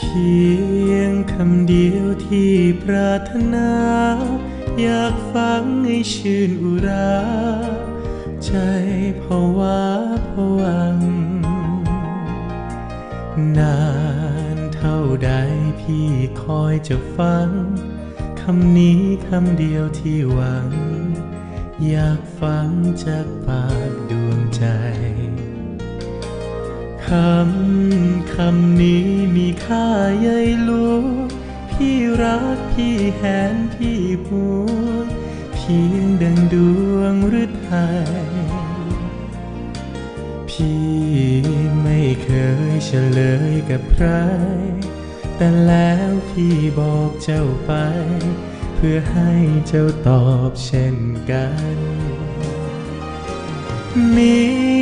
พียงคำเดียวที่ปรารถนา อยากฟังให้ชื่นอุรา ใจภาวะผวัง นานเท่าใดพี่คอยจะฟัง คำนี้คำเดียวที่หวัง อยากฟังจากปากดวงใจ คำคำนี้มีค่าใหญ่หลวงพี่รักพี่แหนพี่ห่วเพียงดังดวงฤทัยพี่ไม่เคยเฉลยกับใคร แต่แล้วพี่บอกเจ้าไป เพื่อให้เจ้าตอบเช่นกัน มี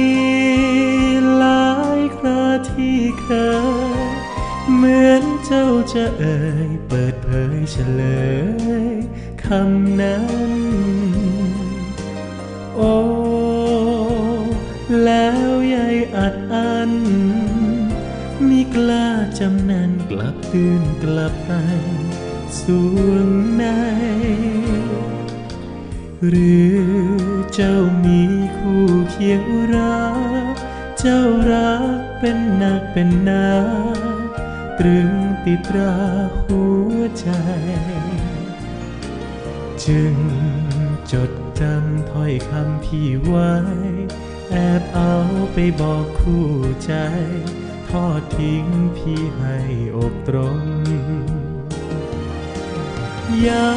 เหมือนเจ้าจะเอ่ยเปิดเผยเฉลยคำนั้น โอ้แล้วยายอัดอันมิกล้าจำนันกลับตื่นกลับไปสวงใน หรือเจ้ามีคู่เคียงอุรา เจ้ารักเป็นนักเป็นนา ตรึงติดราหัวใจ จึงจดจำถ้อยคำพี่ไว้ แอบเอาไปบอกคู่ใจ ทอดทิ้งพี่ให้อกตรงยา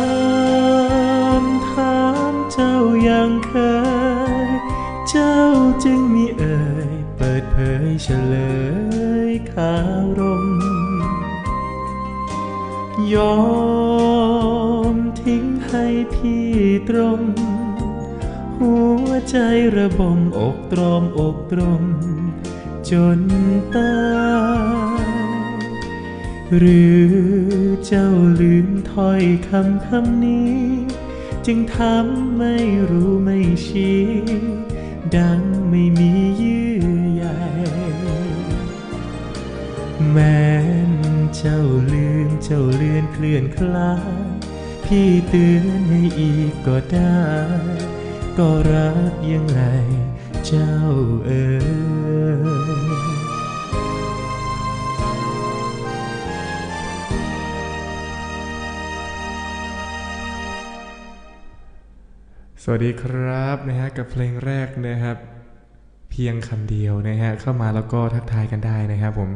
มถามเจ้ายังเคย เจ้าจึงมีเอ่ย เปิดเผยเฉลยคาวรม ยอมทิ้งให้พี่ตรงหัวใจระบมอกตรอมอกตรม จนตายหรือเจ้าลืมถ้อยคำคำนี้ จึงทำไม่รู้ไม่ชี้ ดังไม่มีเยื่อใยแม้ เคลื่อนคลายพี่เตือนให้อีกก็ได้ ก็รักยังไงเจ้าเอ๋ยสวัสดีครับนะฮะกับเพลงแรกนะครับ เพียงคำเดียวนะฮะเข้ามาแล้วก็ทักทายกันได้นะครับผม